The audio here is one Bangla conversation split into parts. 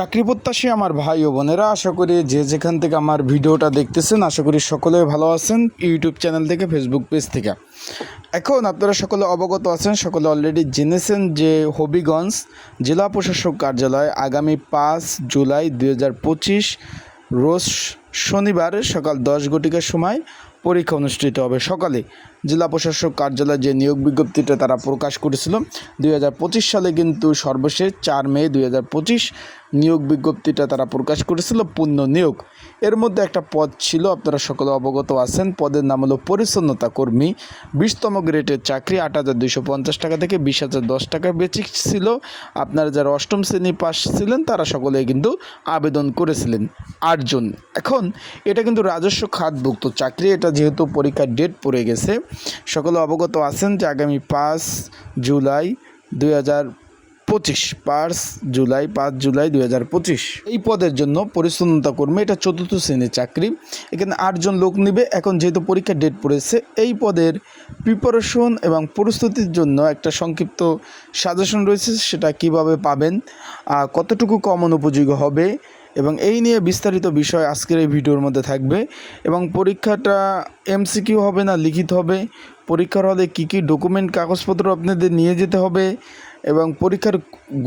চাকরি প্রত্যাশী আমার ভাই ও বোনেরা, আশা করি যে যেখান থেকে আমার ভিডিওটা দেখতেছেন, আশা করি সকলে ভালো আছেন ইউটিউব চ্যানেল থেকে, ফেসবুক পেজ থেকে। এখন আপনারা সকলে অবগত আছেন, সকলে অলরেডি জেনেছেন যে হবিগঞ্জ জেলা প্রশাসক কার্যালয় আগামী পাঁচ জুলাই দু হাজার পঁচিশ রোজ শনিবার সকাল দশ ঘটিকার সময় পরীক্ষা অনুষ্ঠিত হবে সকালে। জেলা প্রশাসক কার্যালয়ে যে নিয়োগ বিজ্ঞপ্তিটা তারা প্রকাশ করেছিল, দুই হাজার পঁচিশ সালে কিন্তু সর্বশেষ চার মে দুই হাজার পঁচিশ নিয়োগ বিজ্ঞপ্তিটা তারা প্রকাশ করেছিল, পূর্ণ নিয়োগ। এর মধ্যে একটা পদ ছিল, আপনারা সকলে অবগত আছেন, পদের নাম হলো পরিচ্ছন্নতা কর্মী। বিশতম গ্রেডের চাকরি আট হাজার দুইশো পঞ্চাশ টাকা থেকে বিশ হাজার দশ টাকা বেচিক ছিল। আপনারা যারা অষ্টম শ্রেণি পাস ছিলেন, তারা সকলে কিন্তু আবেদন করেছিলেন আটজন এখন, এটা কিন্তু রাজস্ব খাতভুক্ত চাকরি, এটা যেহেতু পরীক্ষার ডেট পড়ে গেছে সকলে অবগত আছেন যে আগামী পাঁচ জুলাই দুই হাজার পঁচিশ, পাঁচ জুলাই পাঁচ জুলাই দুই হাজার পঁচিশ। এই পদের জন্য পরিচ্ছন্নতা কর্মী, এটা চতুর্থ শ্রেণির চাকরি, এখানে আটজন লোক নেবে। এখন যেহেতু পরীক্ষার ডেট পড়েছে, এই পদের প্রিপারেশন এবং প্রস্তুতির জন্য একটা সংক্ষিপ্ত সাজেশন রয়েছে, সেটা কীভাবে পাবেন কতটুকু কমন উপযোগী হবে এবং এই নিয়ে বিস্তারিত বিষয় আজকের এই ভিডিওর মধ্যে থাকবে। এবং পরীক্ষাটা এমসিকিউ হবে না, লিখিত হবে। পরীক্ষার হলে কী কী ডকুমেন্ট, কাগজপত্র আপনাদের নিয়ে যেতে হবে এবং পরীক্ষার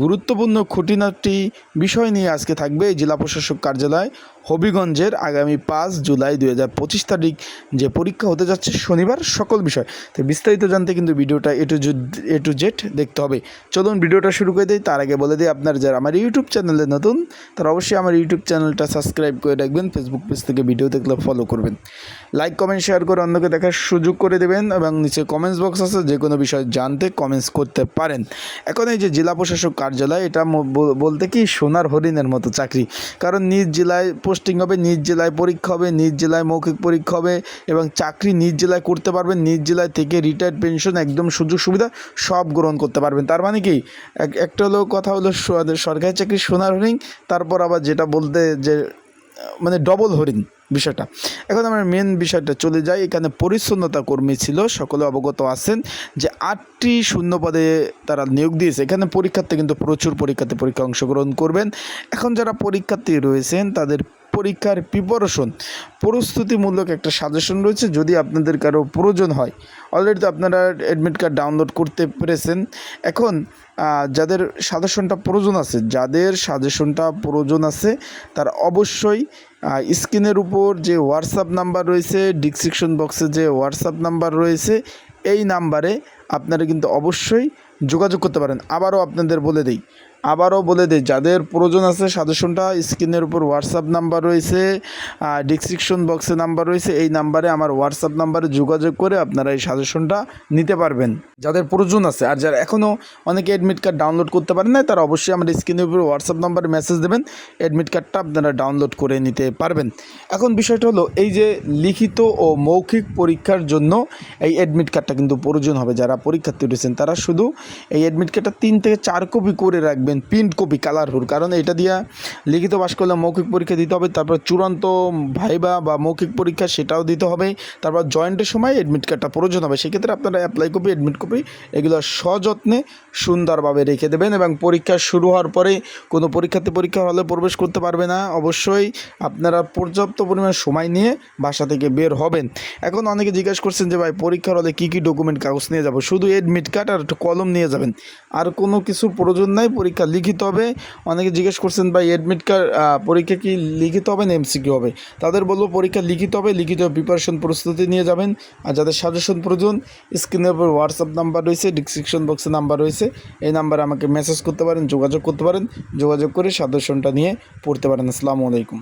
গুরুত্বপূর্ণ খুঁটিনাটি বিষয় নিয়ে আজকে থাকবে জেলা প্রশাসক কার্যালয় হবিগঞ্জের আগামী পাঁচ জুলাই দুই হাজার পঁচিশ তারিখ যে পরীক্ষা হতে যাচ্ছে শনিবার সকল বিষয়। তো বিস্তারিত জানতে কিন্তু ভিডিওটা A to A to Z দেখতে হবে। চলুন ভিডিওটা শুরু করে দিই। তার আগে বলে দিই, আপনার যারা আমার ইউটিউব চ্যানেলে নতুন, তারা অবশ্যই আমার ইউটিউব চ্যানেলটা সাবস্ক্রাইব করে রাখবেন ফেসবুক পেজ থেকে ভিডিও দেখলে ফলো করবেন। লাইক কমেন্ট শেয়ার করে অন্যকে দেখার সুযোগ করে দেবেন এবং নিচে কমেন্টস বক্স আছে যে কোনো বিষয় জানতে কমেন্টস করতে পারেন। এখন এই যে জেলা প্রশাসক কার্যালয়, এটা বলতে কি সোনার হরিণের মতো চাকরি। কারণ নিজ জেলায় পোস্টিং হবে, নিজ জেলায় পরীক্ষা হবে, নিজ জেলায় মৌখিক পরীক্ষা হবে এবং চাকরি নিজ জেলায় করতে পারবেন, নিজ জেলায় থেকে রিটায়ার্ড পেনশন একদম সুযোগ সুবিধা সব গ্রহণ করতে পারবেন। তার মানে কি? এক- একটা হলো কথা হলো সরকারি চাকরি সোনার হরিণ, তারপর আবার যেটা বলতে যে মানে ডবল হরিণ বিষয়টা। এখন আমরা মেন বিষয়টা চলে যাই। এখানে পরিচ্ছন্নতা কর্মী ছিল, সকলে অবগত আছেন যে আটটি শূন্য পদে তারা নিয়োগ দিয়েছে। এখানে পরীক্ষার্থী কিন্তু প্রচুর পরীক্ষাতে পরীক্ষা অংশগ্রহণ করবেন। এখন যারা পরীক্ষার্থী রয়েছেন, তাদের পরীক্ষার প্রিপারেশন প্রস্তুতিমূলক একটা সাজেশন রয়েছে, যদি আপনাদের কারও প্রয়োজন হয়। অলরেডি তো আপনারা অ্যাডমিট কার্ড ডাউনলোড করতে পেরেছেন। এখন যাদের সাজেশনটা প্রয়োজন আছে, যাদের সাজেশনটা প্রয়োজন আছে, তারা অবশ্যই স্ক্রিনের উপর যে হোয়াটসঅ্যাপ নাম্বার রয়েছে ডিসক্রিপশন বক্সে যে হোয়াটসঅ্যাপ নাম্বার রয়েছে, এই নাম্বারে আপনারা কিন্তু অবশ্যই যোগাযোগ করতে পারেন। আবারও আপনাদের বলে দিই আবারও বলে দিই, যাদের প্রয়োজন আছে সাজেশনটা, স্ক্রিনের উপর হোয়াটসঅ্যাপ নাম্বার রয়েছে ডিসক্রিপশন বক্সে নাম্বার রয়েছে, এই নাম্বারে আমার হোয়াটসঅ্যাপ নাম্বারে যোগাযোগ করে আপনারা এই সাজেশনটা নিতে পারবেন। যাদের প্রয়োজন আছে, আর যারা এখনও অনেকে অ্যাডমিট কার্ড ডাউনলোড করতে পারেন না তারা অবশ্যই আমার স্ক্রিনের উপর হোয়াটসঅ্যাপ নাম্বারে মেসেজ দেবেন অ্যাডমিট কার্ডটা আপনারা ডাউনলোড করে নিতে পারবেন। এখন বিষয়টা হলো, এই যে লিখিত ও মৌখিক পরীক্ষার জন্য এই অ্যাডমিট কার্ডটা কিন্তু প্রয়োজন হবে। যারা পরীক্ষার্থী রয়েছেন, তারা শুধু এই অ্যাডমিট কার্ডটা তিন থেকে চার কপি করে রাখবেন প্রিন্ট কপি কালারফুল কারণ এটা দিয়া লিখিত পাশ করলে মৌখিক পরীক্ষা দিতে হবে, তারপর চূড়ান্ত ভাইবা বা মৌখিক পরীক্ষা সেটাও দিতে হবে, তারপর জয়েন্টের সময় অ্যাডমিট কার্ডটা প্রয়োজন হবে। সেক্ষেত্রে আপনারা অ্যাপ্লাই কপি অ্যাডমিট কপি এগুলো সযত্নে সুন্দরভাবে রেখে দেবেন এবং পরীক্ষা শুরু হওয়ার পরে কোনো পরীক্ষার্থী পরীক্ষা হলে প্রবেশ করতে পারবে না। অবশ্যই আপনারা পর্যাপ্ত পরিমাণ সময় নিয়ে বাসা থেকে বের হবেন। এখন অনেকে জিজ্ঞেস করছেন যে ভাই, পরীক্ষার হলে কী কী ডকুমেন্ট কাগজ নিয়ে যাব? শুধু অ্যাডমিট কার্ড আর কলম নিয়ে যাবেন। আর কোনো কিছুর প্রয়োজন নাই পরীক্ষা লিখিত হবে। অনেকে জিজ্ঞেস করছেন, ভাই অ্যাডমিট কার্ড পরীক্ষা কি লিখিত হবে না এমসিকিউ হবে? তাদের বলব, পরীক্ষা লিখিত হবে, লিখিত প্রিপারেশন প্রস্তুতি নিয়ে যাবেন। আর যাদের সাজেশন প্রয়োজন স্ক্রিনের উপর হোয়াটসঅ্যাপ নাম্বার রয়েছে ডিসক্রিপশন বক্সে নাম্বার রয়েছে। এই নাম্বারে আমাকে মেসেজ করতে পারেন, যোগাযোগ করতে পারেন। যোগাযোগ করে সাজেশনটা নিয়ে পড়তে পারেন। আসসালামু আলাইকুম।